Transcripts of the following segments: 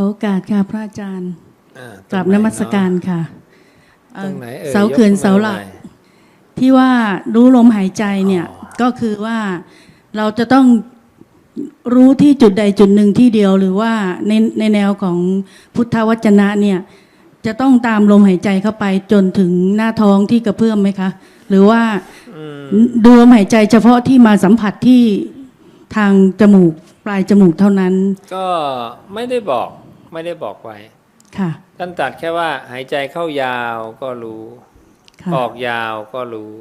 ขอโอกาสค่ะพระอาจารย์อ่ากราบนมัสการค่ะเอ่ตรองไหนเอ่ยเสาเขื่อนยกมือเสาหลักน่อยที่ว่ารู้ลมหายใจเนี่ยอ๋อก็คือว่าเราจะต้องรู้ที่จุดใดจุดหนึ่งที่เดียวหรือว่าในในแนวของพุทธวจนะเนี่ยจะต้องตามลมหายใจเข้าไปจนถึงหน้าท้องที่กระเพื่อมไหมคะ หรือว่าอืมดูลมหายใจเฉพาะที่มาสัมผัสที่ทางจมูกปลายจมูกเท่านั้น ก็ไม่ได้บอก ไม่ได้บอกไว้ค่ะท่านตรัดแค่ว่าหายใจเข้ายาวก็รู้ค่ะออกยาวก็รู้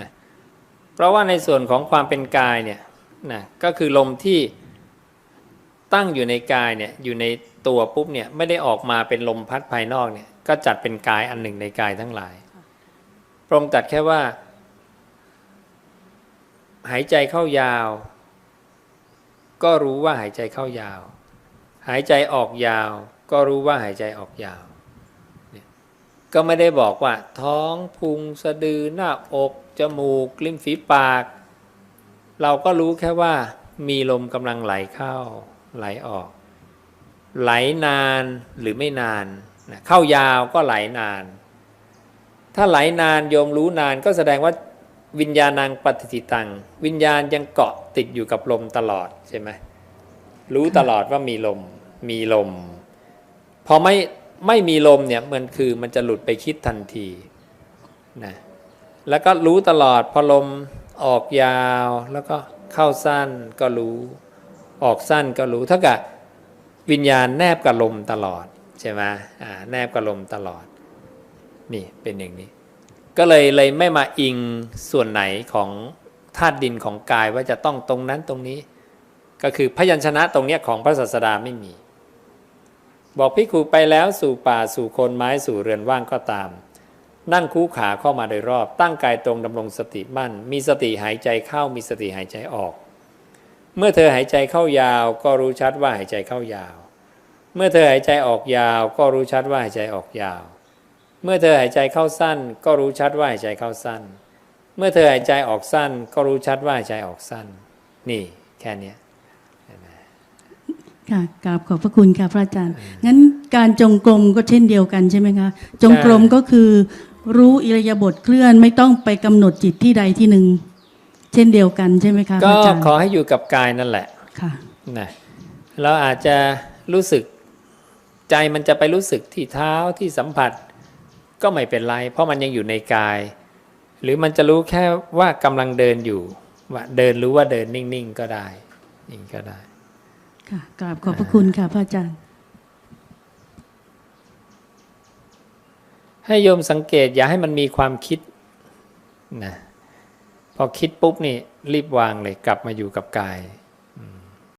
นะเพราะว่าในส่วนของความเป็นกายเนี่ยนะก็คือลมที่ตั้งอยู่ในกายเนี่ยอยู่ในตัวปุ๊บเนี่ยไม่ได้ออกมาเป็นลมพัดภายนอกเนี่ยก็จัดเป็นกายอันหนึ่งในกายทั้งหลาย พระองค์ตรัดแค่ว่า หายใจเข้ายาว ก็รู้ว่าหายใจเข้ายาว หายใจออกยาว ก็รู้ว่าหายใจออกยาว ก็ไม่ได้บอกว่า ท้องพุงสะดือหน้าอกจมูกลิ้มฝีปาก เราก็รู้แค่ว่ามีลมกำลังไหลเข้า ไหลออก ไหลนานหรือไม่นานนะเข้ายาวก็ไหลนาน ถ้าไหลนานโยมรู้นานก็แสดงว่าวิญญาณังปฏิทิตัง วิญญาณยังเกาะติดอยู่กับลมตลอดใช่ไหมรู้ตลอดว่ามีลม มีลม พอไม่ไม่มีลมเนี่ยมันคือมันจะหลุดไปคิดทันทีนะแล้วก็รู้ตลอดพอลมออกยาวแล้วก็เข้าสั้นก็รู้ ออกสั้นก็รู้เท่ากับวิญญาณแนบกับลมตลอดใช่ไหมอ่าแนบกับลมตลอด นี่เป็นอย่างนี้ ก็เลยเลยไม่มาอิงส่วนไหนของธาตุดินของกายว่าจะต้องตรงนั้นตรงนี้ ก็คือพยัญชนะตรงเนี้ยของพระศาสดาไม่มี บอกพิคูไปแล้วสู่ป่าสู่โคนไม้สู่เรือนว่างก็ตาม นั่งคู่ขาเข้ามาโดยรอบ ตั้งกายตรงดำรงสติมั่น มีสติหายใจเข้ามีสติหายใจออก เมื่อเธอหายใจเข้ายาว ก็รู้ชัดว่าหายใจเข้ายาว เมื่อเธอหายใจออกยาว ก็รู้ชัดว่าหายใจออกยาว เมื่อเธอหายใจเข้าสั้น ก็รู้ชัดว่าหายใจเข้าสั้น เมื่อเธอหายใจออกสั้น ก็รู้ชัดว่าหายใจออกสั้น นี่แค่นี้ ค่ะกราบขอบพระคุณค่ะพระอาจารย์ งั้นการจงกรมก็เช่นเดียวกันใช่ไหมคะ จงกรมก็คือ รู้อิริยาบถเคลื่อนไม่ต้องไปกำหนดจิตที่ใดที่หนึ่ง เช่นเดียวกันใช่ไหมคะพก็ระอาจารย์ขอให้อยู่กับกายนั่นแหละ ค่ะนะเราอาจจะรู้สึกใจมันจะไปรู้สึกที่เท้าที่สัมผัส ก็ไม่เป็นไร เพราะมันยังอยู่ในกาย หรือมันจะรู้แค่ว่ากำลังเดินอยู่ว่าเดินรู้ว่าเดินนิ่งๆก็ได้นี่ก็ได้ ค่ะกราบขอบพระคุณค่ะพระอาจารย์ ให้โยมสังเกตอย่าให้มันมีความคิดนะพอคิดปุ๊บนี่รีบวางเลยกลับมาอยู่กับกาย